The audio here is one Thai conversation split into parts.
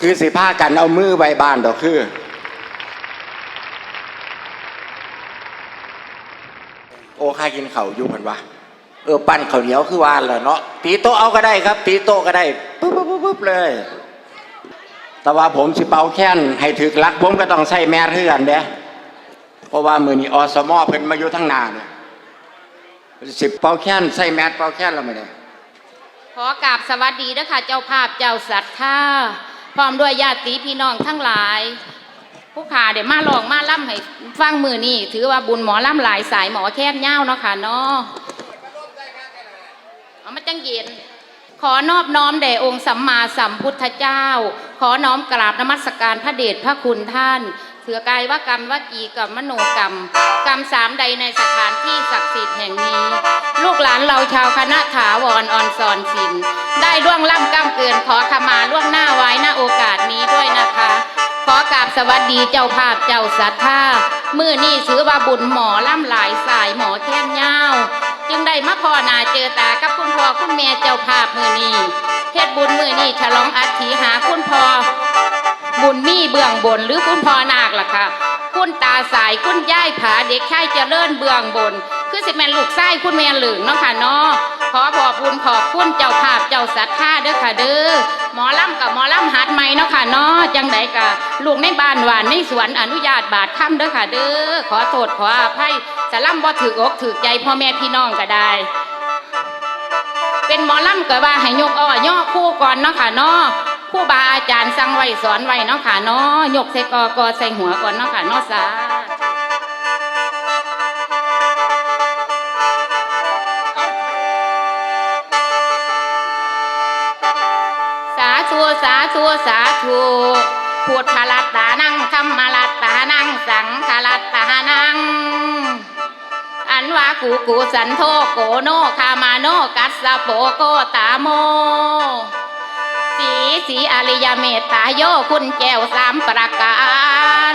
คือสิผ้ากันเอามือใบบ้านดอกคือ โอ้ข้ากินเขาอยู่พันวะเออปั้นเข้าเหนียวคือวานเหรอเนาะตีโต๊ะเอาก็ได้ครับ ตีโต๊ะก็ได้ปุ๊บปุ๊บปุ๊บเลย แต่ว่าผมสิเป่าแค้นให้ถึกลักผมก็ต้องใส่แมสเทือนเด้เพราะว่ามือนี้อสมอเพิ่นมาอยู่ทั้งนาเนี่ยสิเป่าแค้นใส่แมสเป่าแค้นแล้วไม่ได้ขอกราบสวัสดีนะคะเจ้าภาพเจ้าศรัทธา พร้อมด้วยญาติพี่น้องทั้งหลาย ผู้ขาเดี๋ยวมาลองมาล่ำให้ฟังมือนี่ถือว่าบุญหมอล่ำหลายสายหมอแค้นเง่าเนาะค่ะเนาะเอามาจังเย็นขอนอบน้อมแด่องค์สัมมาสัมพุทธเจ้า ขอน้อมกราบนมัสการพระเดชพระคุณท่าน ถือกายว่ากรรมวจีกรรมมโนกรรม กรรมสามใดในสถานที่ศักดิ์สิทธิ์แห่งนี้ ลูกหลานเราชาวคณะถาวรออนสอนศิลได้ล่วงล่ำก้ำเกินขอขมาล่วงหน้าไว้ณโอกาสนี้ด้วยนะคะ ขอกราบสวัสดีเจ้าภาพเจ้าศรัทธามื่อนี่ถือว่าบุญหมอล่ำหลายสายหมอแค้นยาวจึงได้มาพ่อนาเจอตากับคุณพ่อคุณแม่เจ้าภาพมือนี้เฮ็ดบุญมือนี้ฉลองอัฐิหาคุณพ่อ บุญมีเบื้องบนหรือคุณพ่อนาคล่ะค่ะคุณตาสายคุณย่ายผาเด็กชายเจริญเบื้องบน คือสิแม่นลูกไส้คุณแม่หลืองเนาะค่ะเนาะขอขอบคุณขอบคุณเจ้าภาพเจ้าศรัทธาเด้อค่ะเด้อหมอลำกับหมอลำหัดใหม่เนาะค่ะเนาะจังไดกะลูกในบ้านหวานในสวนอนุญาตบาทค่ำเด้อค่ะเด้อขอโทษขออภัยสะล่ำบ่ถือกอกถือใจพ่อแม่พี่น้องก็ได้ เป็นหมอลำก็ว่าให้ยกอ้อย่อคู่ก่อนเนาะค่ะเนาะ ผู้บาอาจารย์สั่งไว้สอนไว้เนาะค่ะเนาะยกใส่กอกอใส่หัวก่อนเนาะค่ะเนาะสาสาธุสาธุสาธุพุทธลัตตานังธรรมลัตตานังสังฆลัตตานังอันว่ากูกูสันโทโกโนคามาโนกัสสะโปโกตาโม สีสีอริยเมตตาโยคุณแก้วสามประการ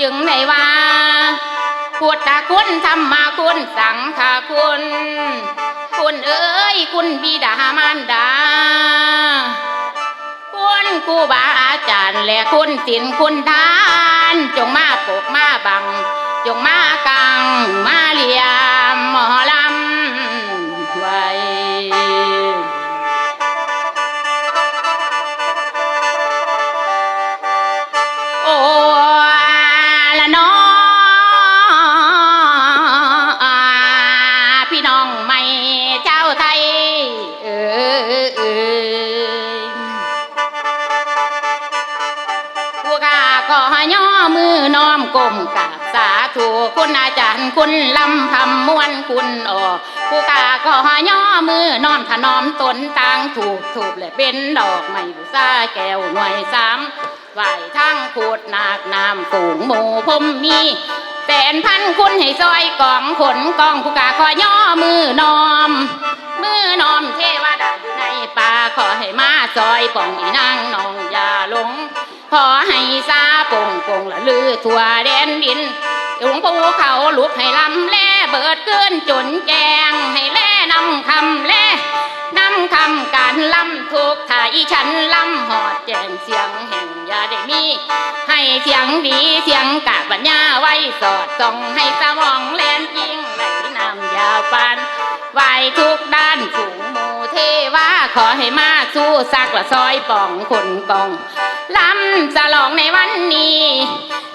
จึงในว่าพุทธคุณธรรมคุณสังฆคุณ คุณเอ้ยคุณบิดามารดา คุณครูบาอาจารย์และคุณศิลคุณทาน จงมาปกมาบัง จงมากังมาเลียม คุณอาจารย์คุณลำพำมวนคุณออผู้ข้าขอย่อมือนอมถนอมตนต่างถูกถูกและเป็นดอกไม้บูซาแก้วหน่วยสามไหวทั้งขูดนาคน้ำฝูงหมูพมมีแสนพันคุณให้ซอยกองขนกองผู้กาขอย่อมือนอม มือนอมเทวดาอยู่ในป่าขอให้มาซอยป่องอีนางนองอย่าหลงขอให้ซาป่งป่งละลือทั่วแดนดิน หลวงภูเขาลุกให้ลำแล่เบิดเกินจนแจงให้แล่นำคำแล่นำคำการลำทุกถ้าอีฉันลำหอดแจงเสียงแห่งยาได้มี ให้เสียงดีเสียงกะบัญญาไว้สอดส่องให้สมองแลนยิ่งไหลนำยาวปานไหวทุกด้านฝูงหมูเทวา ขอให้มาสู้สักละซอยป่องคนกองลำจะลองในวันนี้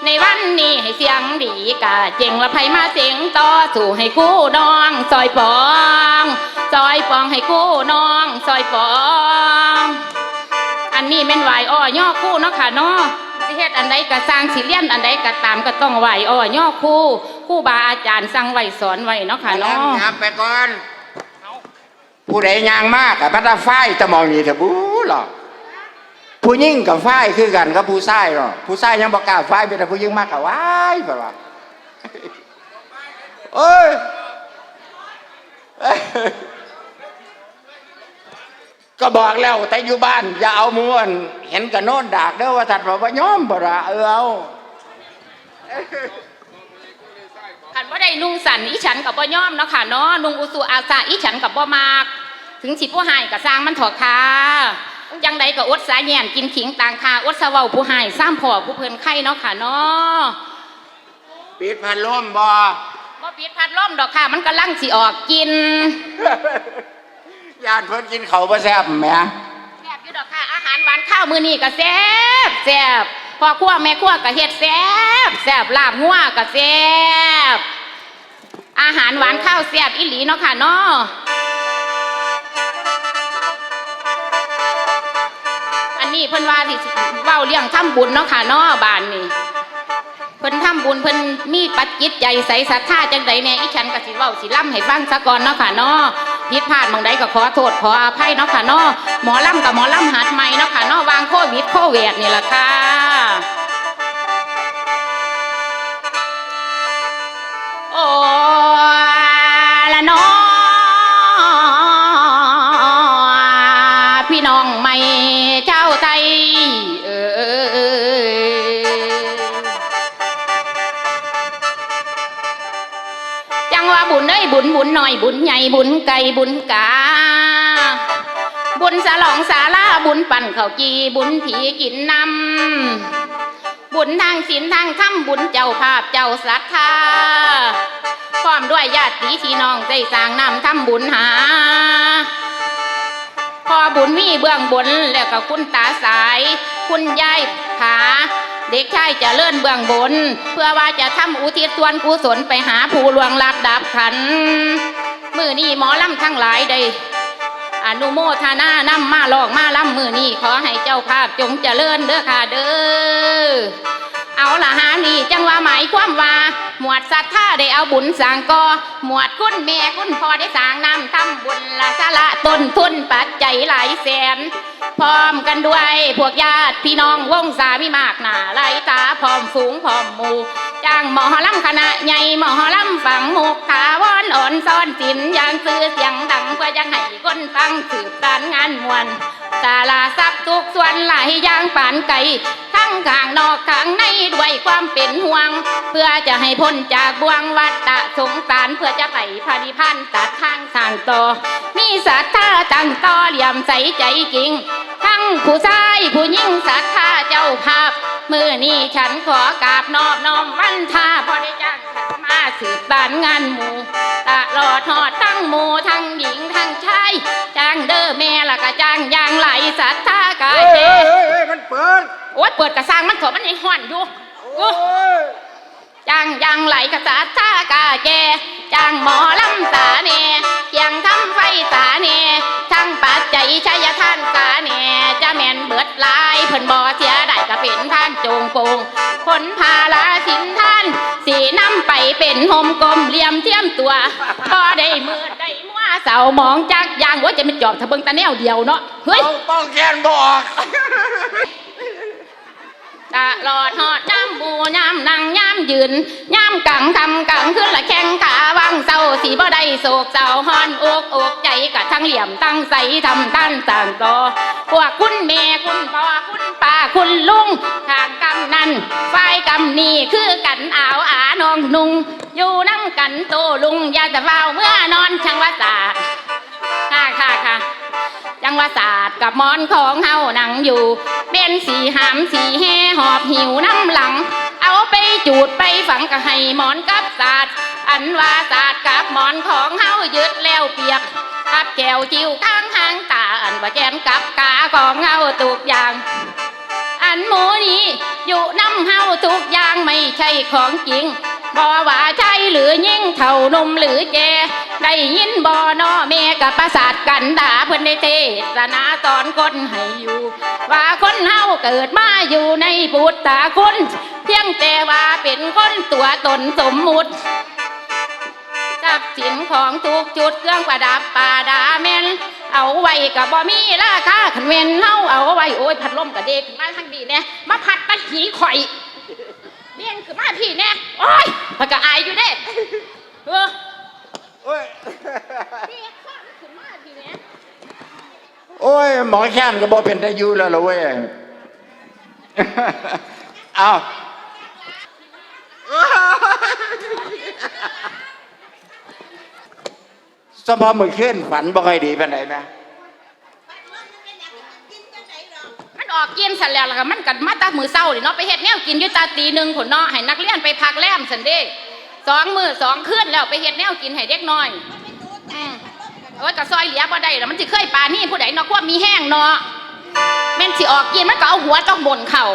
ในวันนี้ให้เสียงดีกะเจงละไพมาเสียงต่อสู่ให้คู่น้องซอยป่องซอยป่องให้คู่น้องซอยป่อง อันนี้แม่นไหวอ้อย่อคู่เนาะค่ะเนาะสิเฮ็ดอันใดก็สร้างสิเลียนอันใดก็ตามก็ต้องไหวอ้อย่อคู่คู่บาอาจารย์สั่งไว้สอนไว้เนาะค่ะเนาะยับไปก่อน ผู้ใดยางมากกับพัตาฝ้ายตะมองนี่เถอะบู๊หรอกผู้ยิ่งกับฝ้ายคือกันกับผู้ชายหรอกผู้ชายยังบอกกล้าฝ้ายเป็นแต่ผู้ยิ่งมากกับว้ายแบบว่าเอ้ยก็บอกแล้วแต่อยู่บ้านอย่าเอาม้วน เห็นกับโน่นดากเด้อว่าถัดบอกว่าย้อมบ่ละเออเอาคันว่าได้นุ่งสันอีฉันกับบ่ย่อมเนาะค่ะเนาะนุ่งอุสุอาสาอีฉันกับบ่มาก ถึงสิผู้ให้ก็สร้างมันเถอะค่ะจังใดก็อดสาแย่นกินขิงต่างคาอดสะเว้าผู้หายซ้ำพ่อผู้เพิ่นไข่เนาะค่ะเนาะปิดพัดลมบ่บ่ปิดพัดลมดอกค่ะ มันกำลังสิออกกินญาติเพิ่นกินเขาวบ่แซ่บแหมแซ่บอยู่ดอกค่ะอาหารหวานข้าวมื้อนี้ก็แซ่บแซ่บพ่อครัวแม่ครัวก็เฮ็ดแซ่บแซ่บลาบงัวก็แซ่บอาหารหวานข้าวแซ่บอีหลีเนาะค่ะเนาะ นี้เพิ่นว่าที่สิเว้าเรื่องทำบุญเนาะค่ะเนาะบ้านนี้เพิ่นทำบุญเพิ่นมีปัจจิตใจใสศรัทธาจังใดแน่อีฉันก็สิเว้าสิล่ำให้ฟังซะก่อนเนาะค่ะเนาะผิดพลาดมองใดก็ขอโทษขออภัยเนาะค่ะเนาะหมอล่ำกับหมอล่ำหัดใหม่เนาะค่ะเนาะวางโควิดโควิดนี่ล่ะค่ะโอ้ ญบุญหน่อยบุญใหญ่บุญไก่บุญกา บุญสลองสาลาบุญปั่นข้าวจีบุญผีกินน้ำบุญทางศีลทางธรรมบุญเจ้าภาพเจ้าศรัทธาพร้อมด้วยญาติพี่น้องใจสร้างนำทำบุญหาพอบุญมีเบื้องบนแล้วก็คุณตาสาย คุณยายผา เด็กชายจะเลื่อนเบื้องบน เพื่อว่าจะทำอุทิศส่วนกุศลไปหาผู้ลวงลับดับขัน มือนี้หมอลำทั้งหลายได้อนุโมทนานำมาลองมาลำมือนี้ขอให้เจ้าภาพจงเจริญเด้อค่ะเด้อเอาละหานี่จังว่าหมายความว่า หมวดศรัทธาได้เอาบุญสางกอหมวดคุณแม่คุณพ่อได้สางนำทำบุญละสละต้นทุนปัจจัยหลายแสน พร้อมกันด้วยพวกญาติพี่น้องวงสามีมากหนาไหลตาพร้อมฝูงพร้อมหมู่จ้างหมอลำคณะใหญ่หมอลำฝังหมกขาวอนอ่อนซ่อนสินยางซื้อเสียงดังเพื่อยังให้คนฟังสืบสานงานมวลสาลาซับทุกส่วนหลายอย่างปานไก่ทั้งข้างนอกข้างในด้วยความเป็นห่วง เพื่อจะให้พ้นจากบ่วงวัฏฏะสงสารเพื่อจะไปพานิพันธ์ตัดทางทางต่อมีศรัทธาตั้งต่อเหลี่ยมใสใจจริงทั้งผู้ชายผู้หญิงศรัทธาเจ้าภาพมือนี้ฉันขอกราบนอบน้อมวันทาพอได้จ้างฉันมาสืบสานงานหมู่ตลอดทอดทั้งหมู่ทั้งหญิงทั้งชายจ้างเด้อแม่ละก็จ้างอย่างไหลศรัทธากายเฮ้ยแท้เฮ้ยเฮ้ยมันเปิดโอ๊ยเปิดกระซังมันเถอะมันยังห่อนอยู่ โอ้ย จังยังไหลกระสาท่ากาแกจังหมอลำตาเนเคียงทำไฟตาเนทั้งปัจจัยชัยท่านตาเนจะแม่นเบิดหลายเพิ่นบ่เสียได้ก็เป็นทางจงโปงผลพาลาสินท่าน สีน้ำไปเป็นหมกลมเหลี่ยมเทียมตัวพอได้มืดได้มัวเสาหมองจักอยางว่าจะเป็นจอบทะเบิงตาแนวเดียวเนาะเฮ้ยเอาป้องแขนบอก ตลอดหอดน้ำบูน้ำนั่งย่ำยืนย่ำกังคำกังขึ้นละแข้งขาวังเศร้าสีบ่ได้โศกเศร้าฮอนอกอกใจกะทั้งเหลี่ยมตั้งใสทำท่านต่างต่อพวกคุณแม่คุณพ่อคุณป้าคุณลุงทางกำนันฝ่ายกำนี่คือกันอาวอานองนุง อยู่น้ำกันโตลุงอย่าจะเฝ้าเมื่อนอนช่างว่าศาสตร์ค่ะค่ะค่ะ จังว่าศาสตร์กับหมอนของเฮานั่งอยู่ เป็นสีหามสีแห่หอบหิวน้ำหลัง เอาไปจูดไปฝังกับให้หมอนกับศาสตร์อันว่าศาสตร์กับหมอนของเฮายึดแล้วเปียกกับแก้วจิ้วข้างหางตาอันว่าแกนกับกาของเฮาตุกอย่าง อันหมูนี้อยู่น้ำเฮาทุกอย่างไม่ใช่ของจริงบอว่าใช่หรือยิ่งเท่านมหรือแกได้ยินบอนอแม่กับประสาทกันด่าเพิ่อนได้เทศนาสอนคนให้อยู่ ว่าคนเฮาเกิดมาอยู่ในพุทธคุณเพียงแต่ว่าเป็นคนตัวตนสมมุติทรัพย์สินของทุกจุดเครื่องประดับปาดาแม่น เอาไว้กับบ่มีราคาขันเวนเฮาเอาไว้โอ้ยพัดลมกับเด็กมาทางดีแน่มาพัดมาหีข่อยเลี้ยงคือมาพี่แน่โอ้ยพัดก็อายอยู่เด้เออโอ้ยเด็กข้ามขึ้นมาพี่แน่โอ้ยหมอแค้นก็บอกเป็นได้อยูแล้วล่ะเว้ยเอา สมพอมือขึ้นฝันบ่ค่อยดีเป็นไหนไหมออกกินสันแล้วล่ะค่ะมันกัดมาตามือเศร้านี่เนาะไปเฮ็ดแนวกินอยู่ตาตีหนึ่งผลเนาะให้นักเรียนไปพักแรมสันเด้สองมือสองคืนแล้วไปเฮ็ดแนวกินให้เด็กน้อยอืมโอ้ยกะซอยเหลียบ่ได้แล้วมันสิเคยปานี่ผู้ใดเนาะความีแห้งเนาะแม่นสิออกกินมันก็เอาหัวต้องบนเข่า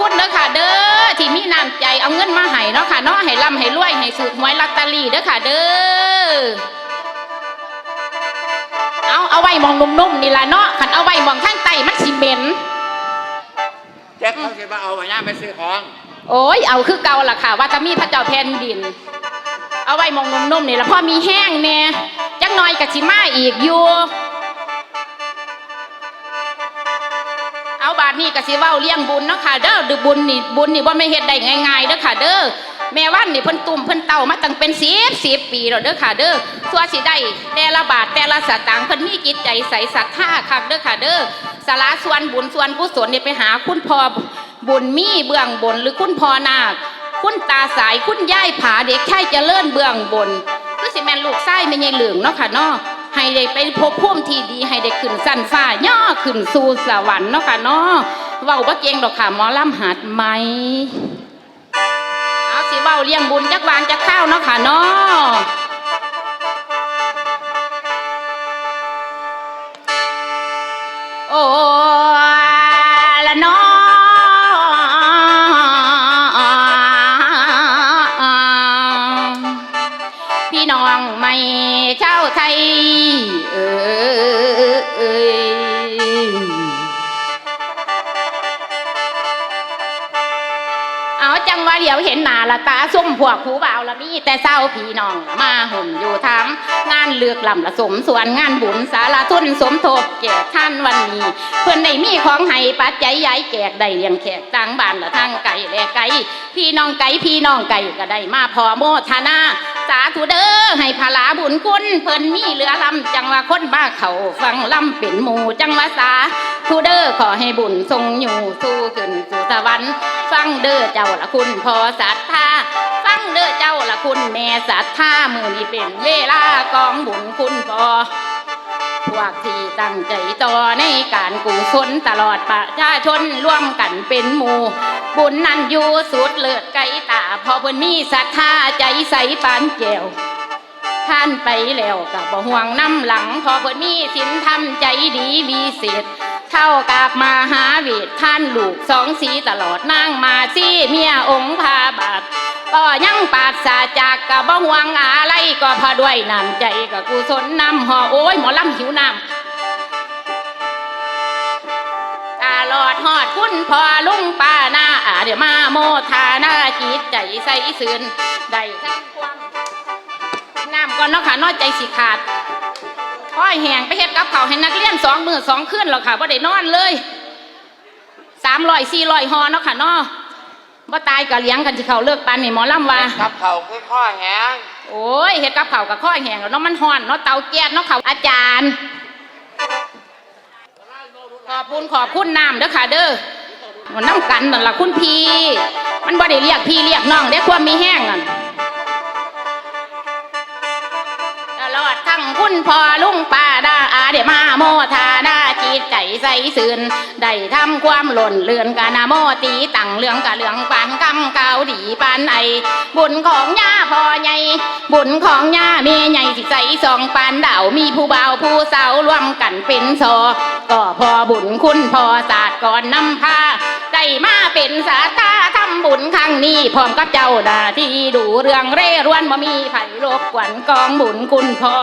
คุณขอบคุณเด้อค่ะเด้อที่มีน้ำใจเอาเงินมาให้เนาะค่ะเนาะให้ร่ำให้รวยให้สูตรหวยลอตเตอรี่เด้อค่ะเด้อเอาเอาไว้มองนุ่มๆนี่ล่ะเนาะขันเอาไว้มองข้างใต้มันสิเหม็นแจ็คเขาสิมาเอาไปย่าไปซื้อของโอ้ยเอาคือเก่าล่ะค่ะ ว่าจะมีพระเจ้าแผ่นดิน เอาไว้มองนุ่มๆนี่ล่ะพอมีแห้งแน่จักหน่อยกับสิมาอีกอยู่ นี่ก็สิเว้าเลี้ยงบุญเนาะค่ะเด้อดือบุญนี่บุญนี่บ่าไม่เฮ็ดได้ง่ายๆเด้อค่ะ เด้อแม่วันนี่เพิ่นตุ่มเพิ่นเต่ามาตั้งเป็น10 10ปีแล้วเด้อค่ะ เด้อตัวสิได้แต่ละบาทแต่ละสตางค์เพิ่นมีจิตใจใสศรัทธาคักเด้อค่ะ เด้อสาระส่วนบุญส่วนกุศลนี่ไปหาคุณพ่อบุญมีเบื้องบนหรือคุณพ่อนาคคุณตาสายคุณย่ายผาเด็กชายเจริญเบื้องบนคือสิแม่นลูกไส้ไม่ใช่เหลืองเนาะค่ะเนาะ ให้ได้ไปพบพุ่มที่ดีให้ได้ขึ้นสั้นฟ้าย่อขึ้นสู่สวรรค์เนาะค่ะเนาะเว้าบ่เก่งดอกค่ะหมอลำหัดไหมเอาสิเว้าเลี้ยงบุญจักวางจักข้าวเนาะค่ะเนาะโอ้ นหน้าละตาส้มพวกผู้บ่าวละมีแต่เศร้าพี่น้องมาห่มอยู่ทำงานเลือกลำละสมส่วนงานบุญสารทุนสมทบแก่ท่านวันนี้ เพื่อนได้มีของให้ปัจจัยย้ายแกกได้เลี้ยงแขกต่างบ้านละทางไก่และไก่พี่น้องไก่พี่น้องไก่ก็ได้มาพอโมทนา สาธุเด้อให้พลาบุญคุณเพิ่นมีเหลือลำจังว่าคนบ้าเขาฟังลำเป็นหมู่จังว่าสาธุเด้อขอให้บุญทรงอยู่สู้ขึ้นสู่สวรรค์ฟังเด้อเจ้าละคุณพอศรัทธาฟังเด้อเจ้าละคุณแม่ศรัทธามือนี้เป็นเวลากองบุญคุณพอพวกที่ตั้งใจต่อในการกุศลตลอดประชาชนร่วมกันเป็นหมู่ บุญนั้นอยู่สุดเลิศไกลตา พอเพิ่นมีศรัทธาใจใสปานแก้วท่านไปแล้วกับบ่ห่วงน้ำหลัง พอเพิ่นมีศีลธรรมใจดีวิเศษเท่ากับมหาเวทท่านลูกสองสีตลอดนางมาซี่เมียองค์พาบาทก็ยังปาดสาจากกับบ่ห่วงอะไรก็พอด้วยน้ำใจกับกุศลน้ำห่อโอ้ยหมอลำหิวน้ำ ตลอดหอดคุณพ่อลุงป้าหน้าอาเดี๋ยวมาโมทาหน้าจิตใจใสซื่นได้ทั้งความน้ำก่อนเนาะค่ะนอใจสิขาดค่อยแหงไปเฮ็ดกับเขาวให้นักเรียนสองมือสองคืนหรอกค่ะบ่ได้นอนเลยสามร้อยสี่ร้อยหอเนาะค่ะเนาะบ่ตายก็เลี้ยงกันที่เขาเลิกปานนี่หมอลำว่ากับเขาคือข้อแหงโอ้ยเฮ็ดกับข้าวกับข้อแห้งแล้วเนาะมันฮ้อนเนาะเตาแก๊สเนาะเขาอาจารย์ ขอบคุณขอบคุณน้ำเด้อค่ะเด้อมันน้ำกันนั่นล่ะคุณพี่ มันบ่ได้เรียกพี่เรียกน้องได้ความมีแห้งนั่นตลอดทั้งคุณพ่อลุงป้าดาอาเดียมาโมทา จิตใจใสซื่นได้ทำความหล่นเลือนกานาโมตีตังเรื่องกะเรื่องปานกำเกาดีปานไอบุญของย่าพ่อใหญ่บุญของย่าเมียใหญ่สิใจสองปานดาวมีผู้บ่าวผู้สาวรวมกันเป็นซอก็พอบุญคุณพอศาสตร์ก่อนนำพาได้มาเป็นสาตาทำบุญครั้งนี้พร้อมกับเจ้าหน้าที่ดูเรื่องเร่ร่วนบ่มีไผ่รบกวนกองบุญคุณพ่อ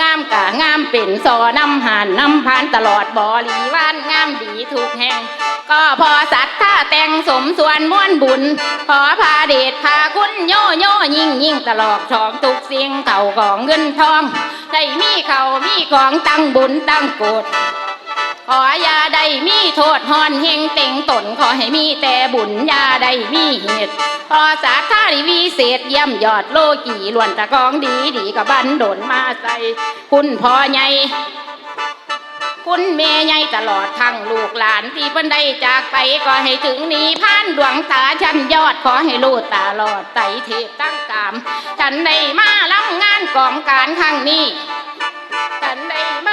งามกะงามเป็นซอนำหานนำพานตลอดบริวารงามดีทุกแห่ง ก็พอสัตว์ท่าแต่งสมส่วนม้วนบุญ ขอพาเดชพาคุณโยโยยิ่งยิ่งตลอดชองทุกสิ่งเก่าของเงินทอง ได้มีเขามีของตั้งบุญตั้งโกด ขออย่าได้มีโทษหอนเฮงเต็งตนขอให้มีแต่บุญอย่าได้มีเหตุพอสาธาริวิเศษเยี่ยมยอดโลกีล้วนตะกองดีดีกับบันโดนมาใส่คุณพ่อใหญ่คุณแม่ใหญ่ตลอดทั้งลูกหลานที่เพิ่นได้จากไปก็ให้ถึงนี้ผ่านดวงตาฉันยอดขอให้ลูดตาลอดไตเทพตั้งกาม ฉันได้มารับงานกองการครั้งนี้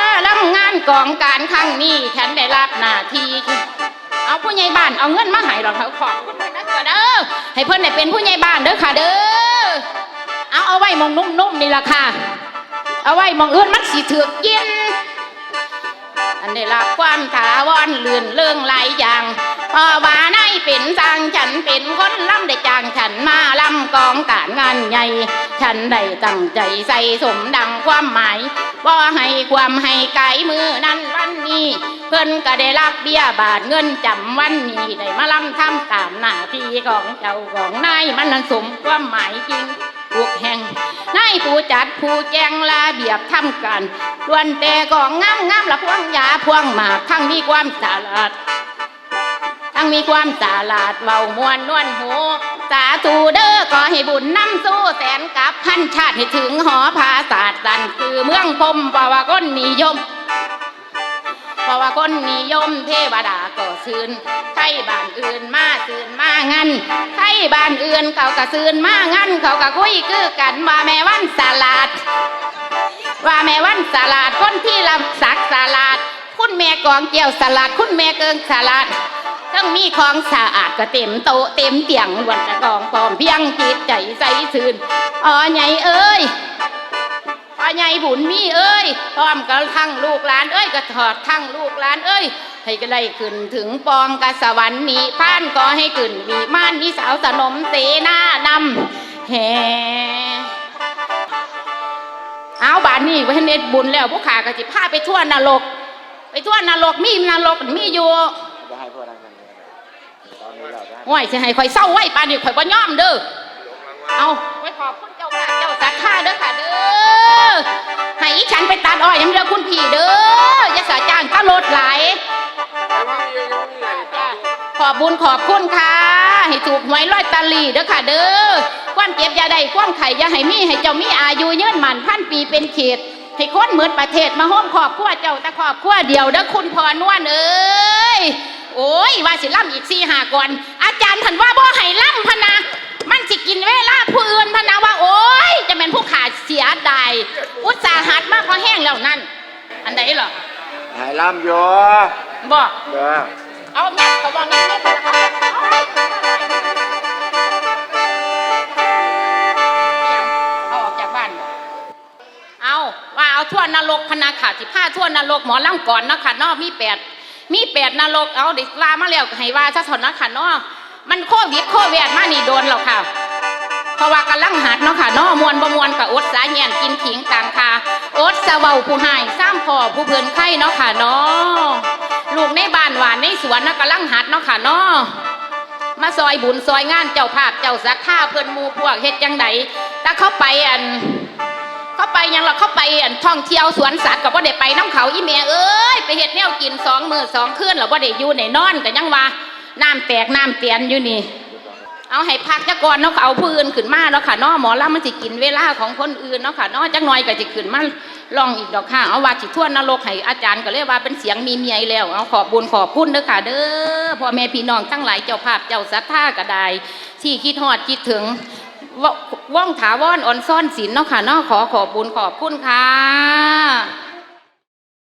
ฉันได้านกองการครั้งนี้ฉันได้รับหน้าที่เอาผู้ใหญ่บ้านเอาเงินมาให้เราเขาขอบคุณเพิ่นนะเด้อให้เพิ่นได้เป็นผู้ใหญ่บ้านเด้อค่ะเด้อเอาเอาไว้มองนุ่มๆนี่ล่ะค่ะ เอาไว้มองอื่นมันสิถือกเย็น ได้รับความถาวรเลื่อนเรื่องหลายอย่างพอว่าในายเป็นสร้างฉันเป็นคนล่ำได้จ้างฉันมาล่ำกองการงานใหญ่ฉันได้ตั้งใจใส่สมดังความหมายว่าให้ความให้ไกลมือนั้นวันนี้ เพิ่นก็ได้รับเบี้ยบาทเงินจำวันนี้ได้มาล่ำทำตามหน้าที่ของเจ้าของนายมันนั้นสมความหมายจริง ทุกแห่งนายผู้จัดผู้แจงระเบียบทำกันล้วนแต่กองงามงามละพวงยาพวงหมากทั้งมีความสาลาดทั้งมีความสาลาดเว้ามวนนวลหูสาธุเด้อขอให้บุญนำสู้แสนกับพันชาติให้ถึงหอภาศาสตร์สันคือเมืองพมปวาก้นนิยม ราะว่าคนนิยมเทวดาก็ซื่นไทยบ้านอื่นมาซื่นมางั้นไทยบ้านอื่นเขาก็ซื่นมางั้นเขาก็คุยคือกันว่าแม่วันสลัด ว่าแม่วันสลัดคนที่ลำสักสลัด คุณแม่กองเกี่ยวสลัด คุณแม่เกิงสลัดต้องมีของสะอาดก็เต็มโต๊ะเต็มเตียงล้วนจะกองพร้อมเพียงจิตใจใสซื่นอ๋อใหญ่เอ้ย พ่อใหญ่บุญมีเอ้ยพร้อมกับทั้งลูกหลานเอ้ยก็ถอดทั้งลูกหลานเอ้ยให้ก็ได้ขึ้นถึงปองกสวรรค์นี้พานก็ให้ขึ้นมีม่านนิสาวสนมเสนานำแห่เอาบานนี้ไว้เน็ตบุญแล้วพวกขาก็จิพาไปทั่วนรก ไปทั่วนรกมีนรกมีอยู่ห้วกนั้นกันเลยตอนนี้เราได้ห้วยสิให้ข่อยเศร้าไว้ปานนี้ข่อยบ่ยอมเด้อเอาไว้ขอบคุณเจ้าค่ะเจ้าสักข้าเด้อค่ะ อ ให้อีฉันไปตัดอ้อยยังเด้อคุณพี่เด้ออย่าสาจ้างตลดหลขอบบุญขอบคุณค่ะ ให้ถูกหวยร้อยตาลีเด้อค่ะเด้อความเจ็บยาได้ความไข่ยาให้มีให้เจ้ามีอายุยืนหมันพันปีเป็นเขตให้คนเหมือนประเทศมาห้อมขอบครัวเจ้าแต่ขอบครัวเดียวเด้อคุณพอนวลเอ้ยโอ้ยว่าสิล่ำอีกสี่หาก่อน อาจารย์ท่านว่าบ่ให้ล่ำพนะ มันสิกินเวลาผู้อื่นพะนะว่า โอ้ยจะเป็นผู้ขาดเสียดายอุตสาหัสมากพอแห้งแล้วนั่น อันใดเหรอหายล่ำอยู่บอกเด้อเอาแม่เขาบอกนี่นี่เอาออกจากบ้านบ่เอาว่าเอาทั่วนรกพะนาขาสิผ้าทั่วนรกหมอล่ำก่อนเนาะค่ะเนอมีแปดมีแปดนรกเอาเด็กลามาแล้วให้ว่าซะถอนนาะค่ะเนาะ มันโควิดโควิดมานี่โดนแล้วค่ะ เพราะว่ากำลังหัดเนาะค่ะนาะมวนบ่มวนกับอดสาแยนกินขิงต่างคาอดสะเว้าผู้ให้ซ้ำพอผู้เพิ่นไข่เนาะค่ะนาะลูกในบ้านหวานในสวนนะกำลังหัดเนาะค่ะนาะมาซอยบุญซอยงานเจ้าภาพเจ้าสักข้าเพิ่นมูพวกเฮ็ดจังไดถ้าเข้าไปอันเข้าไปยังเราเข้าไปอันท่องเที่ยวสวนสัตว์ก็บ่ได้ไปน้ำเขาอีเมียเอ้ยไปเฮ็ดแนวกินสองมือสองคืนแล้วบ่ได้อยู่ในนอนก็ยังว่า น้ำแตกน้ำเตียนอยู่นี่ เอาให้พักจักก่อนเนาะค่ะเอาผู้อื่นขึ้นมาเนาะค่ะนาะหมอลำมันสิกินเวลาของคนอื่นเนาะค่ะนาะจักหน่อยก็สิขึ้นมาลองอีกดอกค่ะเอาว่าสิทั่วนรกให้อาจารย์ก็เลยกว่าเป็นเสียงมีเมียแล้วเอาขอบบุญขอบคุณเด้อค่ะ เด้อพ่อแม่พี่น้องทั้งหลายเจ้าภาพเจ้าศรัทธาก็ได้ที่คิดฮอดคิดถึงว่องถาวรอ่อนซ่อนศีลเนาะค่ะนาะขอขอบบุญขอบคุณค่ะ